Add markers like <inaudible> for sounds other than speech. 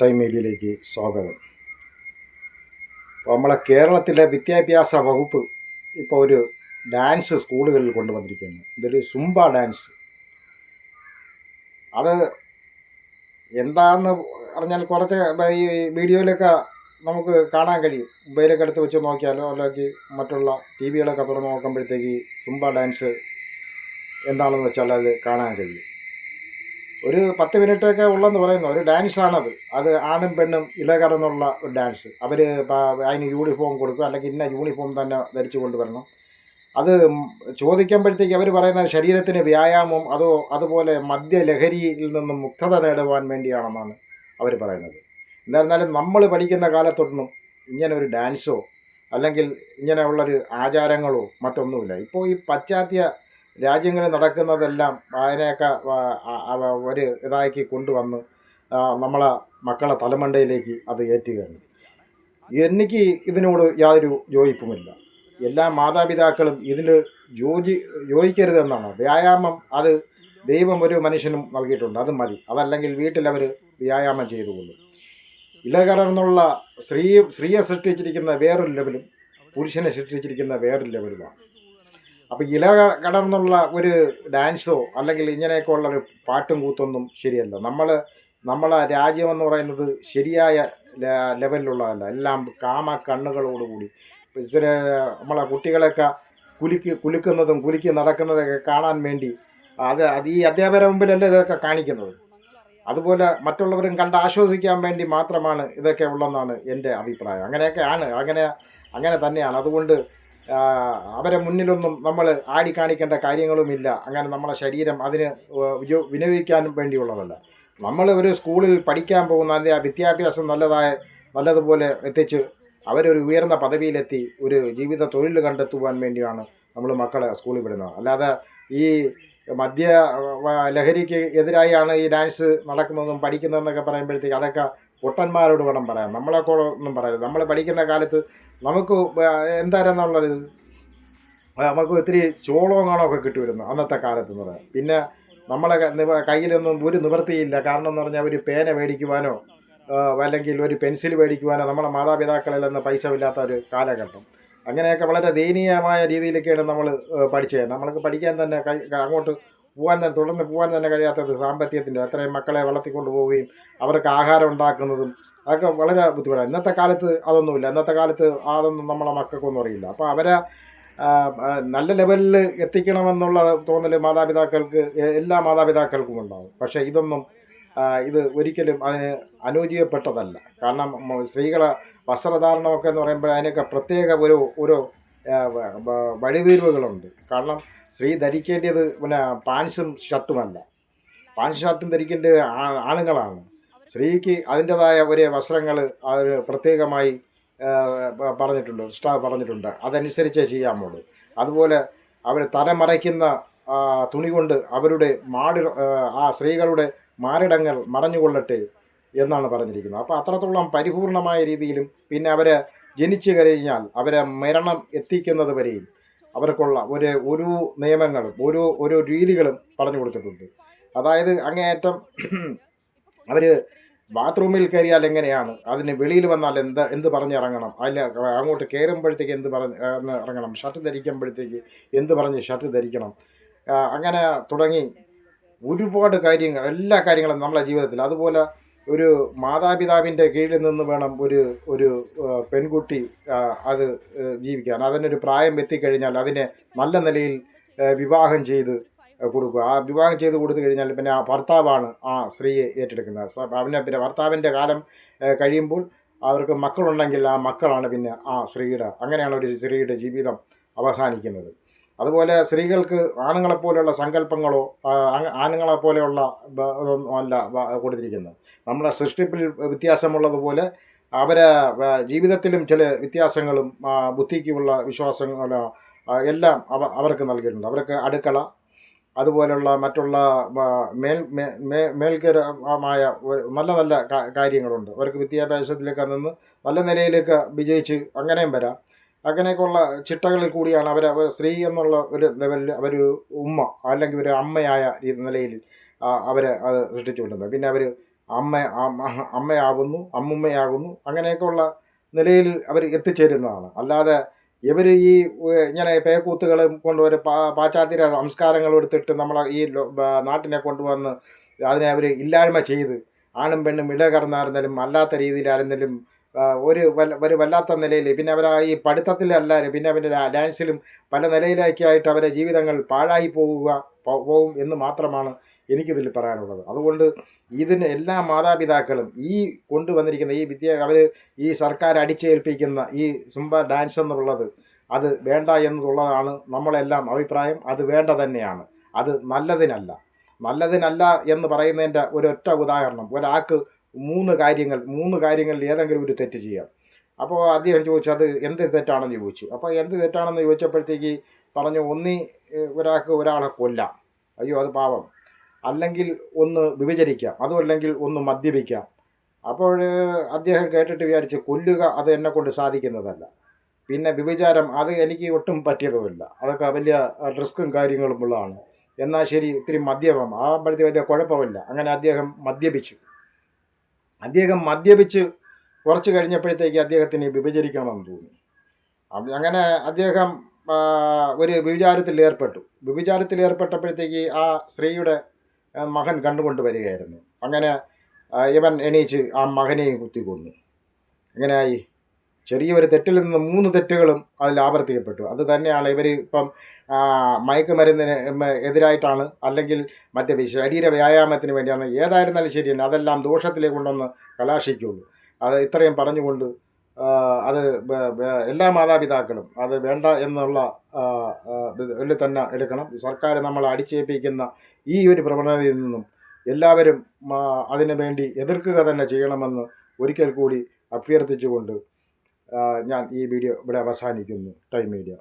Time മീഡിയയിലേക്ക് സ്വാഗതം. അപ്പോൾ നമ്മളെ കേരളത്തിലെ വിദ്യാഭ്യാസ വകുപ്പ് ഇപ്പോൾ ഒരു ഡാൻസ് സ്കൂളുകളിൽ കൊണ്ടുവന്നിരിക്കുന്നു. ഇതൊരു സുംബ ഡാൻസ്. അത് എന്താന്ന് പറഞ്ഞാൽ കുറച്ച് ഈ വീഡിയോയിലൊക്കെ നമുക്ക് കാണാൻ കഴിയും. മൊബൈലൊക്കെ എടുത്ത് വെച്ച് നോക്കിയാലോ അല്ലെങ്കിൽ മറ്റുള്ള ടി വികളൊക്കെ തുറന്ന് നോക്കുമ്പോഴത്തേക്ക് സുംബ ഡാൻസ് എന്താണെന്ന് വെച്ചാൽ അത് കാണാൻ കഴിയും. ഒരു പത്ത് മിനിറ്റൊക്കെ ഉള്ളെന്ന് പറയുന്നു ഒരു ഡാൻസാണത്. അത് ആണും പെണ്ണും ഇലകറന്നുള്ള ഒരു ഡാൻസ്. അവർ അതിന് യൂണിഫോം കൊടുക്കും അല്ലെങ്കിൽ ഇന്ന യൂണിഫോം തന്നെ ധരിച്ചു കൊണ്ടുവരണം. അത് ചോദിക്കുമ്പോഴത്തേക്ക് അവർ പറയുന്ന ശരീരത്തിന് വ്യായാമം അതോ അതുപോലെ മദ്യലഹരിയിൽ നിന്നും മുക്തത നേടുവാൻ വേണ്ടിയാണെന്നാണ് അവർ പറയുന്നത്. എന്നിരുന്നാലും നമ്മൾ പഠിക്കുന്ന കാലത്തൊന്നും ഇങ്ങനെ ഒരു ഡാൻസോ അല്ലെങ്കിൽ ഇങ്ങനെയുള്ളൊരു ആചാരങ്ങളോ മറ്റൊന്നുമില്ല. ഇപ്പോൾ ഈ പാശ്ചാത്യ രാജ്യങ്ങളിൽ നടക്കുന്നതെല്ലാം അതിനെയൊക്കെ ഒരു ഇതാക്കി കൊണ്ടുവന്ന് നമ്മളെ മക്കളെ തലമണ്ടയിലേക്ക് അത് ഏറ്റുകയാണ്. എനിക്ക് ഇതിനോട് യാതൊരു യോജിപ്പുമില്ല. എല്ലാ മാതാപിതാക്കളും ഇതിൽ യോജി യോജിക്കരുതെന്നാണ് വ്യായാമം അത് ദൈവം ഒരു മനുഷ്യനും നൽകിയിട്ടുണ്ട്. അത് മതി. അതല്ലെങ്കിൽ വീട്ടിലവർ വ്യായാമം ചെയ്തുകൊള്ളും ഇലകറന്നുള്ള സ്ത്രീ സ്ത്രീയെ സൃഷ്ടിച്ചിരിക്കുന്ന വേറൊരു ലെവലും പുരുഷനെ സൃഷ്ടിച്ചിരിക്കുന്ന വേറൊരു ലെവലുമാണ്. അപ്പോൾ ഇല കടർന്നുള്ള ഒരു ഡാൻസോ അല്ലെങ്കിൽ ഇങ്ങനെയൊക്കെ ഉള്ള ഒരു പാട്ടും കൂത്തൊന്നും ശരിയല്ല. നമ്മൾ നമ്മളെ രാജ്യമെന്ന് പറയുന്നത് ശരിയായ ലെവലിലുള്ളതല്ല എല്ലാം കാമ കണ്ണുകളോടുകൂടി. ഇച്ചിരി നമ്മളെ കുട്ടികളെയൊക്കെ കുലുക്കി കുലുക്കുന്നതും കുലുക്കി നടക്കുന്നതൊക്കെ കാണാൻ വേണ്ടി അത് അത് ഈ അധ്യാപകരുടെ മുമ്പിലല്ലേ ഇതൊക്കെ കാണിക്കുന്നത്. അതുപോലെ മറ്റുള്ളവരും കണ്ട് ആശ്വസിക്കാൻ വേണ്ടി മാത്രമാണ് ഇതൊക്കെ ഉള്ളതെന്നാണ് എന്റെ അഭിപ്രായം. അങ്ങനെയൊക്കെ ആണ്. അങ്ങനെ അങ്ങനെ തന്നെയാണ്. അതുകൊണ്ട് അവരെ മുന്നിലൊന്നും നമ്മൾ ആടി കാണിക്കേണ്ട കാര്യങ്ങളുമില്ല. അങ്ങനെ നമ്മളെ ശരീരം അതിന് വിനിയോഗിക്കാനും വേണ്ടിയുള്ളതല്ല. നമ്മൾ ഒരു സ്കൂളിൽ പഠിക്കാൻ പോകുന്ന അതിന്റെ ആ വിദ്യാഭ്യാസം നല്ലതായ നല്ലതുപോലെ എത്തിച്ച് അവരൊരു ഉയർന്ന പദവിയിലെത്തി ഒരു ജീവിത തൊഴിൽ കണ്ടെത്തുവാൻ വേണ്ടിയാണ് നമ്മൾ മക്കളെ സ്കൂളിൽ വിടുന്നത്. അല്ലാതെ ഈ മദ്യ ലഹരിക്ക് എതിരായാണ് ഈ ഡാൻസ് നടക്കുന്നതും പഠിക്കുന്നതെന്നൊക്കെ പറയുമ്പോഴത്തേക്ക് അതൊക്കെ പൊട്ടന്മാരോട് വേണം പറയാൻ. നമ്മളെക്കോ ഒന്നും പറയരുത്. നമ്മൾ പഠിക്കുന്ന കാലത്ത് നമുക്ക് എന്തായിരുന്നുള്ളത് നമുക്ക് ഒത്തിരി ചോളവും കിട്ടുമായിരുന്നു അന്നത്തെ കാലത്ത് എന്ന് പറയാം. പിന്നെ നമ്മളെ കയ്യിലൊന്നും ഒരു നിവൃത്തിയില്ല. കാരണം എന്ന് പറഞ്ഞാൽ ഒരു പേന മേടിക്കുവാനോ അല്ലെങ്കിൽ ഒരു പെൻസിൽ മേടിക്കുവാനോ നമ്മളെ മാതാപിതാക്കളിൽ നിന്ന് പൈസ ഇല്ലാത്ത ഒരു കാലഘട്ടം. അങ്ങനെയൊക്കെ വളരെ ദയനീയമായ രീതിയിലൊക്കെയാണ് നമ്മൾ പഠിച്ചത്. നമ്മൾക്ക് പഠിക്കാൻ തന്നെ അങ്ങോട്ട് പോകാൻ തന്നെ തുടർന്ന് പോകാൻ തന്നെ കഴിയാത്തത് സാമ്പത്തികത്തിന്റെ അത്രയും മക്കളെ വളർത്തിക്കൊണ്ട് പോവുകയും അവർക്ക് ആഹാരം ഉണ്ടാക്കുന്നതും അതൊക്കെ വളരെ ബുദ്ധിമുട്ടാണ്. ഇന്നത്തെ കാലത്ത് അതൊന്നുമില്ല. ഇന്നത്തെ കാലത്ത് അതൊന്നും നമ്മളെ മക്കൾക്കൊന്നും അറിയില്ല. അപ്പോൾ അവരെ നല്ല ലെവലിൽ എത്തിക്കണമെന്നുള്ള തോന്നൽ മാതാപിതാക്കൾക്ക് എല്ലാ മാതാപിതാക്കൾക്കും ഉണ്ടാവും. പക്ഷേ ഇതൊന്നും ഇത് ഒരിക്കലും അതിന് അനുയോജ്യപ്പെട്ടതല്ല. കാരണം സ്ത്രീകളെ വസ്ത്രധാരണമൊക്കെ എന്ന് പറയുമ്പോൾ അതിനൊക്കെ പ്രത്യേക ഒരു ഒരു വഴിവീഴ്വുകളുണ്ട് കാരണം സ്ത്രീ ധരിക്കേണ്ടത് പിന്നെ പാൻസും ഷർട്ടുമല്ല പാൻസ് ഷർട്ടും ധരിക്കേണ്ടത് ആണുങ്ങളാണ്. സ്ത്രീക്ക് അതിന്റെതായ ഒരു വസ്ത്രങ്ങൾ അത് പ്രത്യേകമായി പറഞ്ഞിട്ടുണ്ട് സ്റ്റാഫ് പറഞ്ഞിട്ടുണ്ട്. അതനുസരിച്ചേ ചെയ്യാമുള്ളൂ അതുപോലെ അവർ തലമറയ്ക്കുന്ന മറയ്ക്കുന്ന തുണി കൊണ്ട് അവരുടെ മാടി ആ സ്ത്രീകളുടെ മാറിടങ്ങൾ മറഞ്ഞുകൊള്ളട്ടെ എന്നാണ് പറഞ്ഞിരിക്കുന്നത്. അപ്പോൾ അത്രത്തോളം പരിപൂർണമായ രീതിയിലും പിന്നെ അവരെ ജനിച്ചു കഴിഞ്ഞാൽ അവരെ മരണം എത്തിക്കുന്നത് വരെയും അവർക്കുള്ള ഒരു ഒരു നിയമങ്ങളും ഒരു ഒരു രീതികളും പറഞ്ഞു കൊടുത്തിട്ടുണ്ട്. അതായത് അങ്ങേയറ്റം <clears throat> അവർ ബാത്റൂമിൽ കയറിയാൽ എങ്ങനെയാണ്? അതിന് വെളിയിൽ വന്നാൽ എന്ത് എന്ത് പറഞ്ഞിറങ്ങണം? അതിൽ അങ്ങോട്ട് കയറുമ്പോഴത്തേക്ക് എന്ത് പറഞ്ഞ് ഇറങ്ങണം? ഷർട്ട് ധരിക്കുമ്പോഴത്തേക്ക് എന്ത് പറഞ്ഞ് ഷർട്ട് ധരിക്കണം? അങ്ങനെ തുടങ്ങി ഒരുപാട് കാര്യങ്ങൾ എല്ലാ കാര്യങ്ങളും നമ്മളെ ജീവിതത്തിൽ. അതുപോലെ ഒരു മാതാപിതാവിന്റെ കീഴിൽ നിന്ന് വേണം ഒരു ഒരു പെൺകുട്ടി അത് ജീവിക്കാൻ. അതിനൊരു പ്രായം എത്തിക്കഴിഞ്ഞാൽ അതിനെ നല്ല നിലയിൽ വിവാഹം ചെയ്ത് കൊടുക്കുക. ആ വിവാഹം ചെയ്ത് കൊടുത്തു കഴിഞ്ഞാൽ പിന്നെ ആ ഭർത്താവാണ് ആ സ്ത്രീയെ ഏറ്റെടുക്കുന്നത്. അവനെ പിന്നെ ഭർത്താവിന്റെ കാലം കഴിയുമ്പോൾ അവർക്ക് മക്കളുണ്ടെങ്കിൽ ആ മക്കളാണ് പിന്നെ ആ സ്ത്രീയുടെ അങ്ങനെയാണ് ഒരു സ്ത്രീയുടെ ജീവിതം അവസാനിക്കുന്നത്. അതുപോലെ സ്ത്രീകൾക്ക് ആണുങ്ങളെപ്പോലെയുള്ള സങ്കല്പങ്ങളോ ആണുങ്ങളെപ്പോലെയുള്ള അല്ല കൊടുത്തിരിക്കുന്നത്. നമ്മുടെ സൃഷ്ടിപ്പിൽ വ്യത്യാസമുള്ളതുപോലെ അവരെ ജീവിതത്തിലും ചില വ്യത്യാസങ്ങളും ബുദ്ധിക്കുമുള്ള വിശ്വാസങ്ങളോ എല്ലാം അവ അവർക്ക് നൽകിയിട്ടുണ്ട്. അവർക്ക് അടുക്കള അതുപോലെയുള്ള മറ്റുള്ള മേൽ മേ- മേ- മേൽക്കരമായ നല്ല നല്ല കാര്യങ്ങളുണ്ട്. അവർക്ക് വിദ്യാഭ്യാസത്തിലേക്ക് നിന്ന് നല്ല നിലയിലേക്ക് വിജയിച്ച് അങ്ങനെയും വരാം. അങ്ങനെയൊക്കെയുള്ള ചിട്ടകളിൽ കൂടിയാണ് അവർ സ്ത്രീ എന്നുള്ള ഒരു ലെവലിൽ അവർ ഉമ്മ അല്ലെങ്കിൽ ഒരു അമ്മയായ നിലയിൽ അവർ അത് സൃഷ്ടിച്ചു വിടുന്നത്. പിന്നെ അവർ അമ്മ അമ്മ- അമ്മയാകുന്നു അമ്മുമ്മയാകുന്നു അങ്ങനെയൊക്കെയുള്ള നിലയിൽ അവർ എത്തിച്ചേരുന്നതാണ്. അല്ലാതെ ഇവർ ഈ ഇങ്ങനെ പേക്കൂത്തുകളും കൊണ്ടുവരും പാശ്ചാത്യ സംസ്കാരങ്ങളും എടുത്തിട്ട് നമ്മളെ ഈ നാട്ടിനെ കൊണ്ടുവന്ന് അതിനെ അവർ ഇല്ലായ്മ ചെയ്ത് ആണും പെണ്ണും ഇടകടന്നായിരുന്നാലും അല്ലാത്ത രീതിയിലായിരുന്നാലും ഒരു ഒരു വല്ലാത്ത നിലയിൽ പിന്നെ അവർ ഈ പഠിത്തത്തിലല്ലാതെ പിന്നെ അവന്റെ ഡാൻസിലും പല നിലയിലേക്കായിട്ട് അവരെ ജീവിതങ്ങൾ പാഴായി പോവുക പോവും എന്ന് മാത്രമാണ് എനിക്കിതിൽ പറയാനുള്ളത്. അതുകൊണ്ട് ഇതിന് എല്ലാ മാതാപിതാക്കളും ഈ കൊണ്ടുവന്നിരിക്കുന്ന ഈ വിദ്യ അവർ ഈ സർക്കാർ അടിച്ചേൽപ്പിക്കുന്ന ഈ സുംബ ഡാൻസ് എന്നുള്ളത് അത് വേണ്ട എന്നുള്ളതാണ് നമ്മളെല്ലാം അഭിപ്രായം. അത് വേണ്ട തന്നെയാണ്. അത് നല്ലതിനല്ല. നല്ലതിനല്ല എന്ന് പറയുന്നതിന്റെ ഒരൊറ്റ ഉദാഹരണം. ഒരാൾക്ക് മൂന്ന് കാര്യങ്ങൾ മൂന്ന് കാര്യങ്ങളിൽ ഏതെങ്കിലും ഒരു തെറ്റ് ചെയ്യാം. അപ്പോൾ അദ്ദേഹം ചോദിച്ചു അത് എന്ത് തെറ്റാണെന്ന് ചോദിച്ചു. അപ്പോൾ എന്ത് തെറ്റാണെന്ന് ചോദിച്ചപ്പോഴത്തേക്ക് പറഞ്ഞു ഒന്നി ഒരാൾക്ക് ഒരാളെ കൊല്ലാം. അയ്യോ അത് പാവം. അല്ലെങ്കിൽ ഒന്ന് വിഭജിക്കാം അതും അല്ലെങ്കിൽ ഒന്ന് മദ്യപിക്കാം. അപ്പോൾ അദ്ദേഹം കേട്ടിട്ട് വിചാരിച്ച് കൊല്ലുക അത് എന്നെ കൊണ്ട് സാധിക്കുന്നതല്ല. പിന്നെ വിഭചാരം അത് എനിക്ക് ഒട്ടും പറ്റിയതുമില്ല. അതൊക്കെ വലിയ റിസ്ക്കും കാര്യങ്ങളും ഉള്ളതാണ് എന്നാൽ ശരി ഇത്തിരി മദ്യപം. ആ വലിയ കുഴപ്പമില്ല. അങ്ങനെ അദ്ദേഹം മദ്യപിച്ചു. അദ്ദേഹം മദ്യപിച്ച് കുറച്ച് കഴിഞ്ഞപ്പോഴത്തേക്ക് അദ്ദേഹത്തിന് വിഭചരിക്കണമെന്ന് തോന്നി. അങ്ങനെ അദ്ദേഹം ഒരു വിചാരത്തിൽ ഏർപ്പെട്ടു. വിചാരത്തിൽ ഏർപ്പെട്ടപ്പോഴത്തേക്ക് ആ സ്ത്രീയുടെ മകൻ കണ്ടുകൊണ്ട് വരികയായിരുന്നു അങ്ങനെ ഇവൻ എണീച്ച് ആ മകനെയും കുത്തിക്കൊന്നു എങ്ങനെയായി? ചെറിയൊരു തെറ്റിൽ നിന്ന് മൂന്ന് തെറ്റുകളും അതിൽ ആവർത്തിക്കപ്പെട്ടു. അത് തന്നെയാണ് ഇവർ ഇപ്പം മയക്കുമരുന്നിന് എതിരായിട്ടാണ് അല്ലെങ്കിൽ മറ്റേ ശരീര വ്യായാമത്തിന് വേണ്ടിയാണ് ഏതായിരുന്നാലും ശരി തന്നെ അതെല്ലാം ദോഷത്തിലേക്ക് കൊണ്ടൊന്ന് കലാശിക്കുള്ളൂ. അത് ഇത്രയും പറഞ്ഞുകൊണ്ട് അത് എല്ലാ മാതാപിതാക്കളും അത് വേണ്ട എന്നുള്ള ഇതിൽ തന്നെ എടുക്കണം. സർക്കാർ നമ്മളെ അടിച്ചേൽപ്പിക്കുന്ന ഈ ഒരു പ്രവണതയിൽ നിന്നും എല്ലാവരും അതിനു വേണ്ടി എതിർക്കുക തന്നെ ചെയ്യണമെന്ന് ഒരിക്കൽ കൂടി അഭ്യർത്ഥിച്ചുകൊണ്ട് ഞാൻ ഈ വീഡിയോ ഇവിടെ അവസാനിക്കുന്നു. Time media.